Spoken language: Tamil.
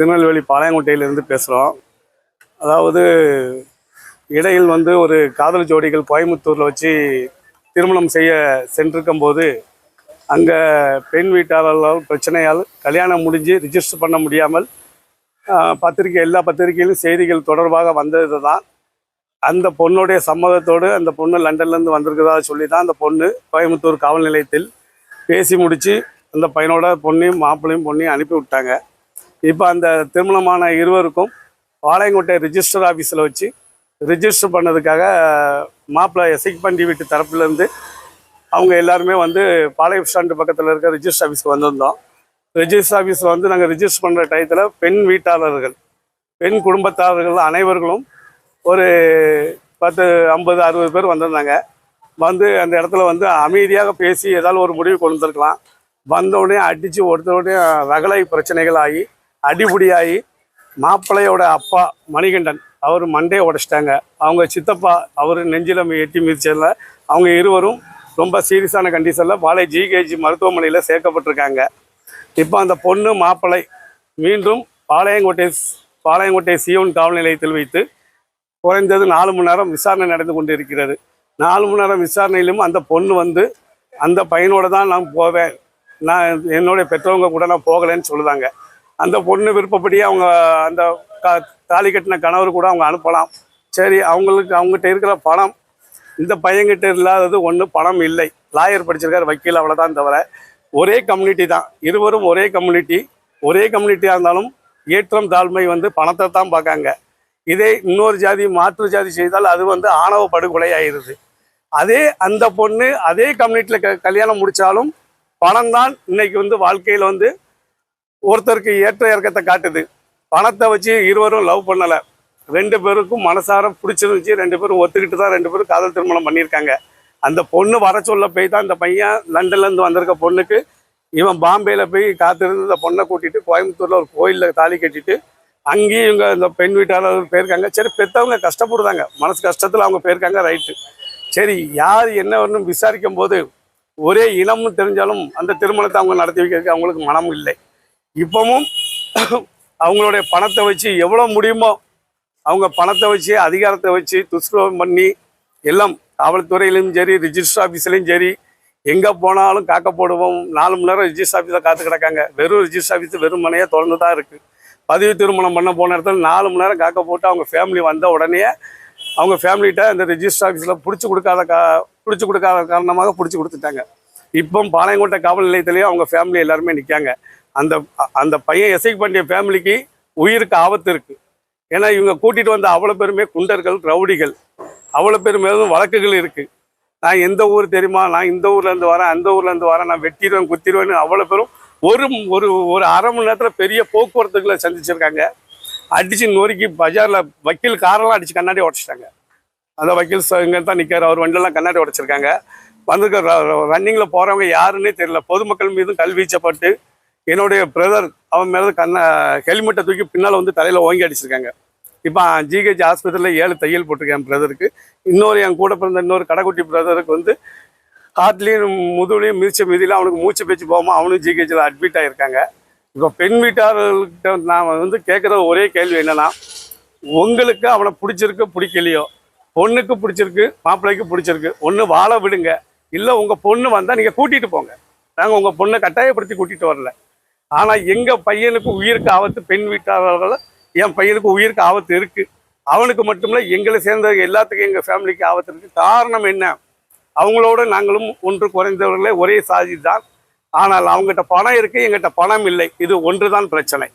திருநெல்வேலி பாளையங்கோட்டையிலிருந்து பேசுகிறோம் அதாவது இடையில் வந்து ஒரு காதல் ஜோடிகள் கோயம்புத்தூரில் வச்சு திருமணம் செய்ய சென்றிருக்கும் போது அங்கே பெண் வீட்டாளர்களால் பிரச்சனையால் கல்யாணம் முடிஞ்சு ரிஜிஸ்டர் பண்ண முடியாமல் பத்திரிக்கை எல்லா பத்திரிகையிலும் செய்திகள் தொடர்பாக வந்தது தான் அந்த பொண்ணுடைய சம்மதத்தோடு அந்த பொண்ணு லண்டன்லேருந்து வந்திருக்கிறதா சொல்லி தான் அந்த பொண்ணு கோயம்புத்தூர் காவல் நிலையத்தில் பேசி முடித்து அந்த பையனோட பொண்ணையும் மாப்பிள்ளையும் பொண்ணையும் அனுப்பி விட்டாங்க இப்போ அந்த திருமணமான இருவருக்கும் வாளையங்கோட்டை ரிஜிஸ்டர் ஆஃபீஸில் வச்சு ரிஜிஸ்டர் பண்ணதுக்காக மாப்பிள்ளை எசைக் பண்டி வீட்டு தரப்புலேருந்து அவங்க எல்லாருமே வந்து பாளையம் ஸ்டாண்டு பக்கத்தில் இருக்க ரிஜிஸ்டர் ஆஃபீஸ்க்கு வந்திருந்தோம். ரிஜிஸ்டர் ஆஃபீஸில் வந்து நாங்கள் ரிஜிஸ்டர் பண்ணுற டயத்தில் பெண் வீட்டாளர்கள் பெண் குடும்பத்தாளர்கள் அனைவர்களும் ஒரு பத்து ஐம்பது அறுபது பேர் வந்திருந்தாங்க. வந்து அந்த இடத்துல வந்து அமைதியாக பேசி ஏதாவது ஒரு முடிவு கொண்டு வந்திருக்கலாம். வந்த அடித்து ஒருத்தருடைய உடனே ரகலை பிரச்சனைகள் ஆகி அடிபுடியாகி மாப்பிள்ளையோட அப்பா மணிகண்டன் அவர் மண்டையை உடைச்சிட்டாங்க. அவங்க சித்தப்பா அவர் நெஞ்சில எட்டி மிதிச்சதில் அவங்க இருவரும் ரொம்ப சீரியஸான கண்டிஷனில் பாலை ஜிகேஜி மருத்துவமனையில் சேர்க்கப்பட்டிருக்காங்க. இப்போ அந்த பொண்ணு மாப்பிள்ளை மீண்டும் பாளையங்கோட்டை பாளையங்கோட்டை சியோன் காவல் நிலையத்தில் வைத்து குறைந்தது நாலு மணி நேரம் விசாரணை நடந்து கொண்டு இருக்கிறது நாலு மணி நேரம் விசாரணையிலும் அந்த பொண்ணு வந்து அந்த பையனோட தான் நான் போவேன். நான் என்னுடைய பெற்றவங்க கூட நான் போகலைன்னு சொல்லுதாங்க. அந்த பொண்ணு விருப்பப்படியே அவங்க அந்த கா தாலி கட்டின கணவர் கூட அவங்க அனுப்பலாம். சரி அவங்களுக்கு அவங்ககிட்ட இருக்கிற பணம் இந்த பையன்கிட்ட இல்லாதது ஒன்று பணம் இல்லை. லாயர் படிச்சிருக்காரு வக்கீல் அவ்வளோதான் தவிர. ஒரே கம்யூனிட்டி தான். இருவரும் ஒரே கம்யூனிட்டி ஒரே கம்யூனிட்டியாக இருந்தாலும் ஏற்றம் தாழ்மை வந்து பணத்தை தான் பார்க்காங்க. இதே இன்னொரு ஜாதி மாற்று ஜாதி செய்தால் அது வந்து ஆணவ படுகொலை ஆயிடுது அதே அந்த பொண்ணு அதே கம்யூனிட்டியில் க கல்யாணம் முடித்தாலும் பணம் தான் இன்னைக்கு வந்து வாழ்க்கையில் வந்து ஒருத்தருக்கு ஏற்ற இறக்கத்தை காட்டுது. பணத்தை வச்சு இருவரும் லவ் பண்ணலை. ரெண்டு பேருக்கும் மனசார பிடிச்சிருந்துச்சு. ரெண்டு பேரும் ஒத்துக்கிட்டு தான் ரெண்டு பேரும் காதல் திருமணம் பண்ணியிருக்காங்க. அந்த பொண்ணு வர சொல்ல போய் தான் இந்த பையன் லண்டன்லேருந்து வந்திருக்க பொண்ணுக்கு இவன் பாம்பேயில் போய் காத்திருந்து இந்த பொண்ணை கூட்டிகிட்டு கோயம்புத்தூரில் ஒரு கோயிலில் தாலி கட்டிட்டு அங்கேயும் இவங்க இந்த பெண் வீட்டாளர் போயிருக்காங்க. சரி பெற்றவங்க கஷ்டப்படுறாங்க. மனசு கஷ்டத்தில் அவங்க போயிருக்காங்க ரைட்டு சரி யார் என்ன வரணும் விசாரிக்கும் போது ஒரே இனமும் தெரிஞ்சாலும் அந்த திருமணத்தை அவங்க நடத்தி வைக்கிறதுக்கு அவங்களுக்கு மனமும் இல்லை. இப்பவும் அவங்களுடைய பணத்தை வச்சு எவ்வளோ முடியுமோ அவங்க பணத்தை வச்சு அதிகாரத்தை வச்சு துஷ்பிரயோகம் பண்ணி எல்லாம் காவல்துறையிலும் சரி ரிஜிஸ்டர் ஆஃபீஸ்லையும் சரி எங்கே போனாலும் காக்க போடுவோம். நாலு மணி நேரம் ரிஜிஸ்டர் ஆஃபீஸில் காத்து கிடக்காங்க. வெறும் ரிஜிஸ்டர் ஆஃபீஸ் வெறும் மனையாக திறந்து தான் இருக்குது பதிவு திருமணம் பண்ண போன இடத்துல நாலு மணி நேரம் காக்க போட்டு அவங்க ஃபேமிலி வந்த உடனே அவங்க ஃபேமிலிகிட்ட அந்த ரிஜிஸ்டர் ஆஃபீஸில் பிடிச்சி கொடுக்காத கா பிடிச்சி கொடுக்காத காரணமாக பிடிச்சி கொடுத்துட்டாங்க. இப்போ பாளையங்கோட்டை காவல் நிலையத்திலேயே அவங்க ஃபேமிலி எல்லாருமே நிற்காங்க அந்த அந்த பையன் எசைக் பாண்டிய ஃபேமிலிக்கு உயிருக்கு ஆபத்து இருக்குது ஏன்னா இவங்க கூட்டிகிட்டு வந்த அவ்வளோ பேருமே குண்டர்கள் ரவுடிகள். அவ்வளோ பேர் மேலும் வழக்குகள் இருக்குது நான் எந்த ஊர் தெரியுமா? நான் இந்த ஊர்லேருந்து வரேன் அந்த ஊர்லேருந்து வரேன் நான் வெட்டிடுவேன் குத்திடுவேன்னு அவ்வளோ பேரும் ஒரு ஒரு ஒரு அரை மணி நேரத்தில் பெரிய போக்குவரத்துகளை சந்திச்சிருக்காங்க. அடித்து நொறுக்கி பஜாரில் வக்கீல் காரெல்லாம் அடித்து கண்ணாடி உடச்சிட்டாங்க. அந்த வக்கீல் இங்கே தான் நிற்காரு அவர் வண்டியெல்லாம் கண்ணாடி உடைச்சிருக்காங்க. வந்திருக்க ரன்னிங்கில் போகிறவங்க யாருன்னே தெரியல. பொதுமக்கள் மீதும் கல்வீச்சப்பட்டு என்னுடைய பிரதர் அவன் மேலே கண்ண ஹெல்மெட்டை தூக்கி பின்னால் வந்து தலையில் ஓங்கி அடிச்சிருக்காங்க. இப்போ ஜிஹெச் ஆஸ்பத்திரியில் ஏழு தையல் போட்டிருக்கேன் என் பிரதருக்கு இன்னொரு என் கூட பிறந்த இன்னொரு கடைக்குட்டி பிரதருக்கு வந்து காட்லேயும் முதுகுலையும் மிதிச்ச மிதியில் அவனுக்கு மூச்சு பேச்சு போகாமல் அவனும் ஜிஹெச்சில் அட்மிட் ஆகியிருக்காங்க இப்போ பெண் வீட்டாளர்கிட்ட நான் வந்து கேட்குற ஒரே கேள்வி என்னன்னா உங்களுக்கு அவனை பிடிச்சிருக்கு பிடிக்கலையோ? பொண்ணுக்கு பிடிச்சிருக்கு மாப்பிள்ளைக்கு பிடிச்சிருக்கு. ஒன்று வாழ விடுங்க. இல்லை உங்கள் பொண்ணு வந்தால் நீங்கள் கூட்டிகிட்டு போங்க. நாங்கள் உங்கள் பொண்ணை கட்டாயப்படுத்தி கூட்டிகிட்டு வரல. ஆனால் எங்கள் பையனுக்கு உயிருக்கு ஆபத்து பெண் வீட்டாளர்கள் என் பையனுக்கு உயிருக்கு ஆபத்து இருக்குது அவனுக்கு மட்டுமில்ல எங்களை சேர்ந்த எல்லாத்துக்கும் எங்கள் ஃபேமிலிக்கு ஆபத்து இருக்குது காரணம் என்ன? அவங்களோட நாங்களும் ஒன்று குறைந்தவர்களே ஒரே சாதி தான். ஆனால் அவங்ககிட்ட பணம் இருக்குது எங்கிட்ட பணம் இல்லை. இது ஒன்று தான் பிரச்சனை.